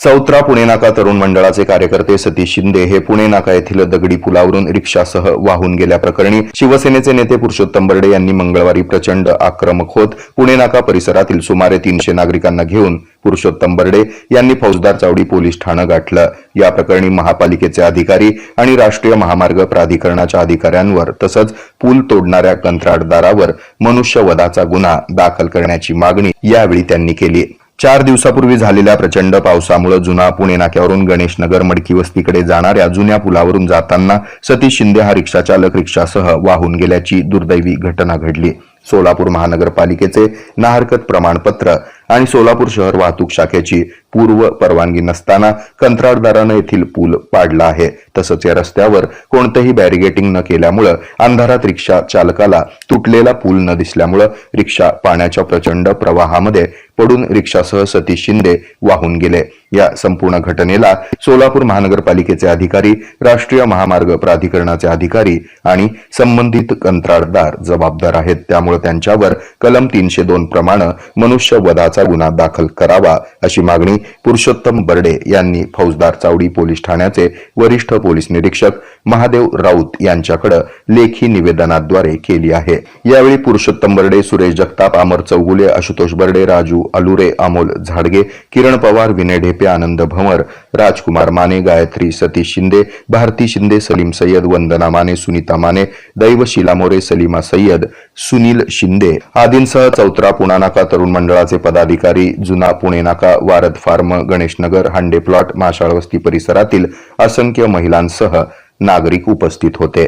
चौत्रा पुणे नाका तरुण मंडळाचे कार्यकर्ते सतीश शिंदे हे पुणे नाका येथील दगडी पुलावरून रिक्षासह वाहून गेल्याप्रकरणी शिवसेनेचे नेते पुरुषोत्तम बर्डे यांनी मंगळवारी प्रचंड आक्रमक होत पुणे नाका परिसरातील सुमारे तीनशे नागरिकांना घेऊन पुरुषोत्तम बर्डे यांनी फौजदार चावडी पोलीस ठाणं गाठलं. या प्रकरणी महापालिकेचे अधिकारी आणि राष्ट्रीय महामार्ग प्राधिकरणाच्या अधिकाऱ्यांवर तसंच पूल तोडणाऱ्या कंत्राटदारावर मनुष्यवधाचा गुन्हा दाखल करण्याची मागणी यावेळी त्यांनी केली. चार दिवसापूर्वी झालेल्या प्रचंड पावसामुळे जुना पुणे नाक्यावरून गणेश नगर मडकी वस्तीकडे जाणाऱ्या जुन्या पुलावरून जाताना सतीश शिंदे हा रिक्षाचालक रिक्षासह वाहून गेल्याची दुर्दैवी घटना घडली. सोलापूर महानगरपालिकेचे नाहरकत प्रमाणपत्र आणि सोलापूर शहर वाहतूक शाखेची पूर्व परवानगी नसताना कंत्राटदारानं येथील पूल पाडला आहे. तसंच या रस्त्यावर कोणतंही बॅरिगेटिंग न केल्यामुळं अंधारात रिक्षा चालकाला तुटलेला पूल न दिसल्यामुळं रिक्षा पाण्याच्या प्रचंड प्रवाहामध्ये पडून रिक्षासह सतीश शिंदे वाहून गेले. या संपूर्ण घटनेला सोलापूर महानगरपालिकेचे अधिकारी राष्ट्रीय महामार्ग प्राधिकरणाचे अधिकारी आणि संबंधित कंत्राटदार जबाबदार आहेत. त्यामुळे त्यांच्यावर कलम तीनशे दोन प्रमाणे मनुष्य वधाचा गुन्हा दाखल करावा अशी मागणी पुरुषोत्तम बर्डे यांनी फौजदार चावडी पोलीस ठाण्याचे वरिष्ठ पोलीस निरीक्षक महादेव राऊत यांच्याकडे लेखी निवेदनाद्वारे केली आहे. यावेळी पुरुषोत्तम बर्डे सुरेश जगताप अमर चौगुले आशुतोष बर्डे राजू अलुरे अमोल झाडगे किरण पवार विनय ढेपे आनंद भंवर राजकुमार माने गायत्री सतीश शिंदे भारती शिंदे सलीम सय्यद वंदना माने सुनीता माने दैव शिला मोरे सलीमा सय्यद सुनील शिंदे. आदींसह चौथरा पुणा नाका तरुण मंडळाचे पदाधिकारी जुना पुणे नाका Word farm Ganeshnagar Hande plot Mashal वस्ती परिसरातील असंख्य महिलांसह नागरिक उपस्थित होते.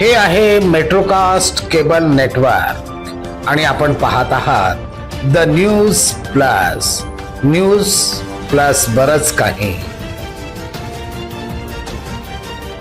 हे आहे मेट्रोकास्ट केबल नेटवर्क. आणि आपण पाहत आहात the news plus. News plus बरंच काही.